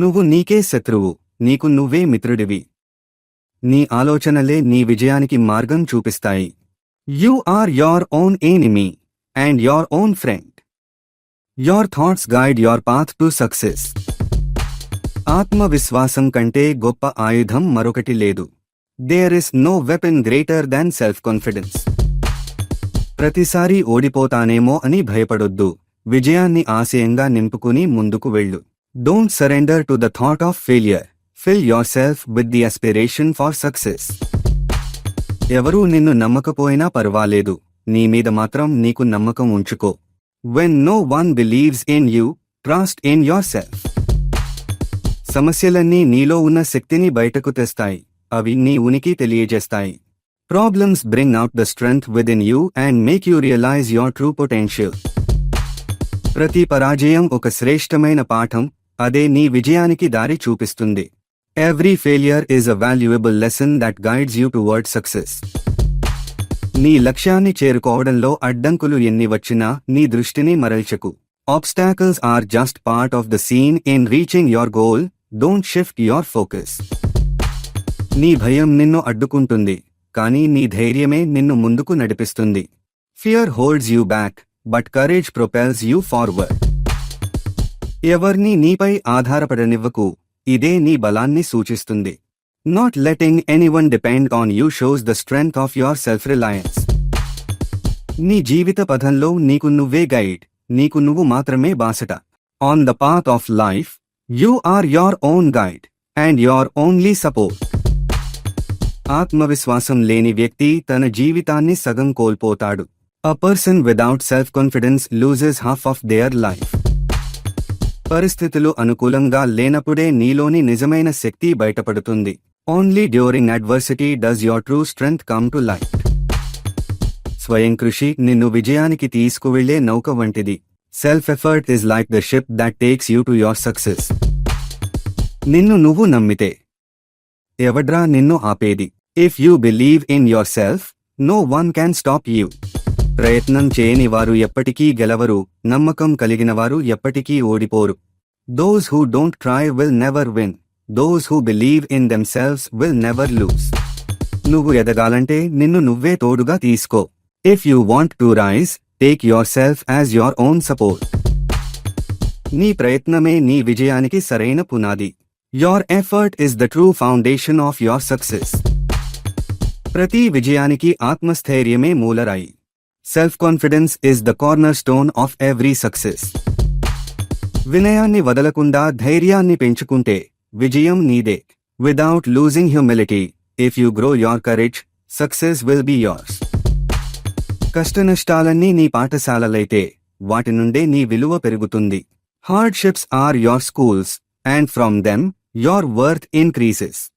నువ్వు నీకే శత్రువు నీకు నువ్వే మిత్రుడివి. నీ ఆలోచనలే నీ విజయానికి మార్గం చూపిస్తాయి. You are your own enemy and your own friend. Your thoughts guide your path to success. ఆత్మవిశ్వాసం కంటే గొప్ప ఆయుధం మరొకటి లేదు. There is no weapon greater than self confidence ప్రతిసారి ఓడిపోతానేమో అని భయపడొద్దు. విజయాన్ని ఆశయంగా నింపుకుని ముందుకు వెళ్ళు. Don't surrender to the thought of failure fill yourself with the aspiration for success ఎవరూ నిన్ను నమ్మకపోయినా పర్వాలేదు. నీ మీద మాత్రం నీకు నమ్మకం ఉంచుకో. When no one believes in you trust in yourself సమస్యలన్నీ నీలో ఉన్న శక్తిని బయటకు తెస్తాయి. అవి నీ ఉనికి తెలియజేస్తాయి. Problems bring out the strength within you and make you realise your true potential ప్రతి పరాజయం ఒక శ్రేష్టమైన పాఠం. అదే నీ విజయానికి దారి చూపిస్తుంది. Every failure is a valuable lesson that guides you toward success నీ లక్ష్యాన్ని చేరుకోవడంలో అడ్డంకులు ఎన్ని వచ్చినా నీ దృష్టిని మరల్చకు. Obstacles are just part of the scene in reaching your goal don't shift your focus నీ భయం నిన్ను అడ్డుకుంటుంది కానీ నీ ధైర్యమే నిన్ను ముందుకు నడిపిస్తుంది. Fear holds you back but courage propels you forward ఎవర్నీ నీపై ఆధారపడనివ్వకు ఇదే నీ బలాన్ని సూచిస్తుంది. Not letting anyone depend on you shows the strength of your self reliance నీ జీవిత పథంలో నీకు నువ్వే గైడ్ నీకు నువ్వు మాత్రమే బాసట. On the path of life you are your own guide and your only support ఆత్మవిశ్వాసం లేని వ్యక్తి తన జీవితాన్ని సగం కోల్పోతాడు. A person without self confidence loses half of their life పరిస్థితులు అనుకూలంగా లేనప్పుడే నీలోని నిజమైన శక్తి బయటపడుతుంది. Only during adversity does your true strength come to light స్వయం కృషి నిన్ను విజయానికి తీసుకువెళ్ళే నౌక వంటిది. Self effort is like the ship that takes you to your success నిన్ను నువ్వు నమ్మితే ఎవడ్రా నిన్ను ఆపేది? If you believe in yourself no one can stop you ప్రయత్నం చేయని వారు ఎప్పటికీ గెలవరు నమ్మకం కలిగిన వారు ఎప్పటికీ ఓడిపోరు. Those who don't try will never win those who believe in themselves will never lose నువ్వు ఎదగాలంటే నిన్ను నువ్వే తోడుగా తీసుకో. If you want to rise take your self as your own support నీ ప్రయత్నమే నీ విజయానికి సరైన పునాది. Your effort is the true foundation of your success ప్రతి విజయానికి ఆత్మస్థైర్యమే మూలరాయి. Self confidence is the cornerstone of every success వినయాన్ని వదలకుండా ధైర్యాన్ని పెంచుకుంటే విజయం నీదే. Without losing humility if you grow your courage success will be yours కష్టనష్టాలన్నీ నీ పాఠశాలలైతే వాటి నుండే నీ విలువ పెరుగుతుంది. Hardships are your schools and from them your worth increases